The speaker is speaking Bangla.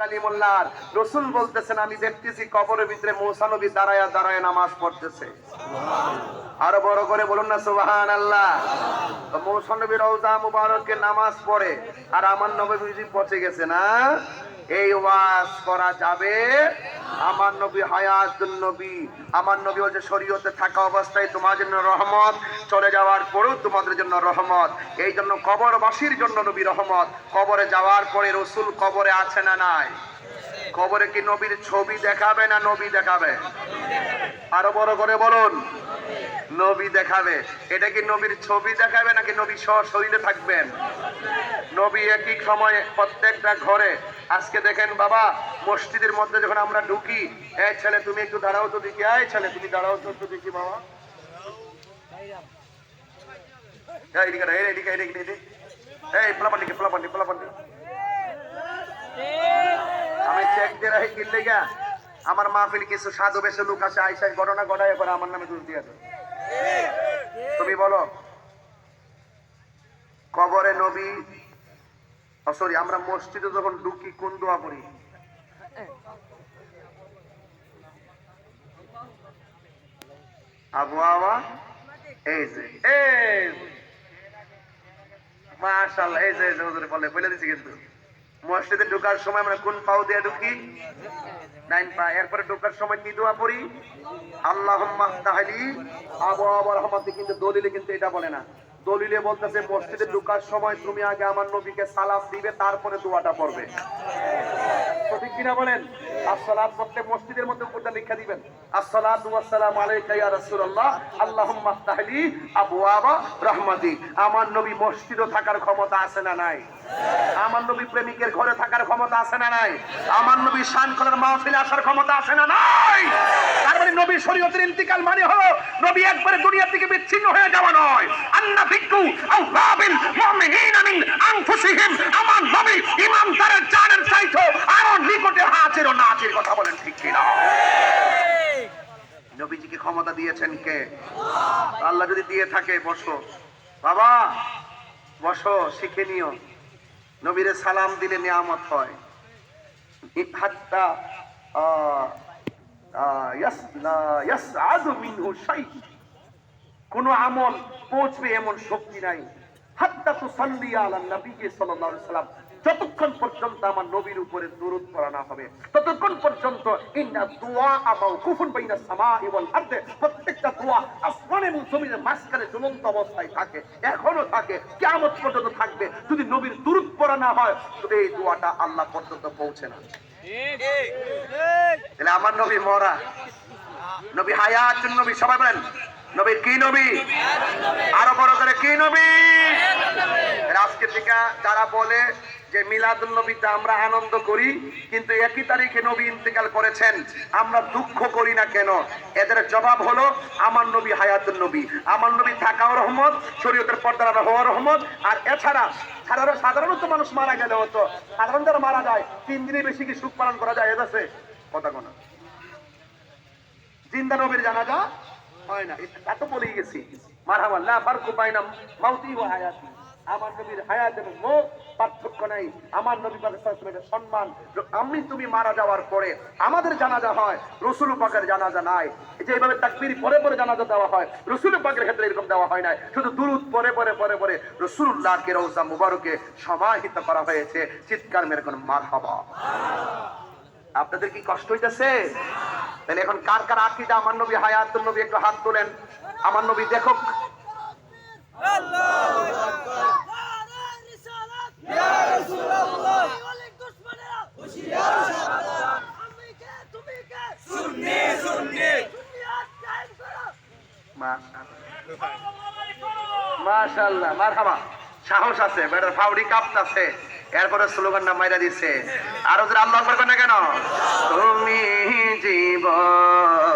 কালিমুল্লাহর। রসুল বলতেছেন, আমি দেখতেছি কবরের ভিতরে মৌসা নবী দাঁড়ায়া দাঁড়ায় নামাজ পড়তেছে। আরও বড় করে বলুন না সুবাহান আল্লাহ মৌসা নবী রওজা মুবারক নামাজ পড়ে, আর আমার নবী পচে গেছে না? এই ওয়াজ করা যাবে আমার নবী হায়াতুল নবী। আমার নবী বলছে শরীয়তে থাকা অবস্থায় তোমার জন্য রহমত, চলে যাওয়ার পরেও তোমাদের জন্য রহমত। এই জন্য কবরবাসীর জন্য নবী রহমত। কবরে যাওয়ার পরে রসুল কবরে আছে না নাই? কবরে কি নবীর ছবি দেখাবে না নবী দেখাবে? আরও বড় করে বলুন। নবী দেখাবে। এটা কি নবীর ছবি দেখাবে নাকি নবী সহ শরীরে থাকবেন? নবী একই সময়ে প্রত্যেকটা ঘরে। আজকে দেখেন বাবা, মসজিদের মধ্যে যখন আমরা ঢুকি এই ছেলে, তুমি একটু দাঁড়াও তো দেখি। এই ছেলে, তুমি দাঁড়াও তো একটু দেখি বাবা। আমি চেক দিয়ে রাখি কিনলে গা আমার মাহফিল কিছু সাধু বেশে লোক আছে আইসাই ঘটনা ঘটায় করে আমার নামে দোষ দিয়ে তুমি বলো, কবরে নবী সরি, আমরা মসজিদে যখন ঢুকি, কোন দোয়া করি আবু আওয়া এই যে, এই মাশাআল্লাহ, এই যে বলে বলে দিছি কিন্তু। মসজিদে ঢোকার সময় আমরা কোন পাও দিয়ে ঢুকি? ডাইন পা। এরপরে ঢোকার সময় কি দোয়া পড়ি? আল্লাহ তাহলি আবু আওয়া রহমতে কিন্তু দলিলে কিন্তু এটা বলে না। দলিলে বলতেছে, মসজিদে ঢোকার সময় তুমি আগে আমার নবীকে সালাম দিবে, তারপরে দোয়াটা পড়বে। সঠিক কিনা বলেন? আসসালাম প্রত্যেক মসজিদের মধ্যে দিবেন। আসসালাতু ওয়াসসালামু আলাইকা ইয়া রাসূলুল্লাহ, আল্লাহুম্মা আবওয়াবা রাহমাতি। আমার নবী থাকার ক্ষমতা আছে না নাই? আমার নবী প্রেমিকের ঘরে থাকার ক্ষমতা আছে না নাই? আমার নবী শান মাহফিলে আসার ক্ষমতা আছে না নাই? তার মানে নবী শরীয়তের ইন্তিকাল মানে হলো, নবী একবারে দুনিয়া থেকে বিচ্ছিন্ন হয়ে যাওয়া নয়। আন্না ভিক্ষু মুমিনিনা মিন আনফুসিহিম আমার নবী ইমাম তার জানের চাইতো আরও নিকটে হাজির ও নাজির কথা বলেন ঠিক কিনা নবীজিকে ক্ষমতা দিয়েছেন কে? আল্লাহ যদি দিয়ে থাকে, বসো। বাবা, বসো, শিখে নিও। নবীরে সালাম দিলে নিয়ামত হয়। শাই। আমল পৌঁছবে এমন শক্তি নাই। হাত্তা তুসাল্লি আলা নবী সাল্লাল্লাহু আলাইহি সাল্লাম যতক্ষণ পর্যন্ত আমার নবীর উপরে দরুদ পড়া না হবে, ততক্ষণ পর্যন্ত ইন্না দুআ মাওকুফুন বাইনা সামাই ওয়াল আরদ। প্রত্যেকটা দোয়া জমিনের মাঝখানে ঝুলন্ত অবস্থায় থাকে, এখনও থাকে পর্যন্ত থাকবে। যদি নবীর দরুদ পড়া না হয়, তবে এই দোয়াটা আল্লাহ পর্যন্ত পৌঁছে না। তাহলে আমার নবী মরা। নবী হায়াত, নবী সবাই বলেন নবী কি নবী? আরও বড় করে, কি নবী? আজকে থেকে যারা বলে যে মিলাদুল নবীতে আমরা আনন্দ করি, কিন্তু একই তারিখে নবী ইন্তেকাল করেছেন। আমরা দুঃখ করি না কেন? এদের জবাব হলো, আমার নবী হায়াতুল নবী। আমার নবী থাকাও রহমত, শরীয়তের পর্দার হওয়া রহমত। আর এছাড়া, সাধারণ সাধারণত মানুষ মারা গেলে হতো সাধারণ যারা মারা যায়, তিন দিনের বেশি কি সুখ পালন করা যায়? এদেশে কথা কোনো জিন্দা নবীর জানাজা হয় না। এটা তো বলেই গেছি। মারহাবা, লা ফারকু বাইনা মাউতি ওয়া হায়াতি আমার নবীর হায়াত এবং মৌত পার্থক্য নাই। আমার নবী সাল্লাল্লাহু সম্মান আমি তুমি মারা যাওয়ার পরে আমাদের জানাজা হয়, রসুল পাকের জানাজা নাই। যে এইভাবে তাকবীর পরে পরে জানাজা দেওয়া হয়, রসুল পাকের ক্ষেত্রে এরকম দেওয়া হয় নাই। শুধু দুরুদ পরে পরে পরে পরে রসুল্লাহকে রওজা মুবারকে সমাহিত করা হয়েছে। চিৎকার মেরে কোন, মারহাবা। আপনাদের কি কষ্ট হইতেছে? তাহলে এখন কার কার আকিদা? আমার নবী হায়াতুল নবী একটু হাত তোলেন। আমার নবী দেখুক। মাশাআল্লাহ, মারহাবা। সাহস আছে বেটার ফাউডি কাঁপতাছে। এরপরে স্লোগান নাম মাইরা দিছে। আর ওদের আল্লাহ আকবার করে না কেন? তুমি জীবন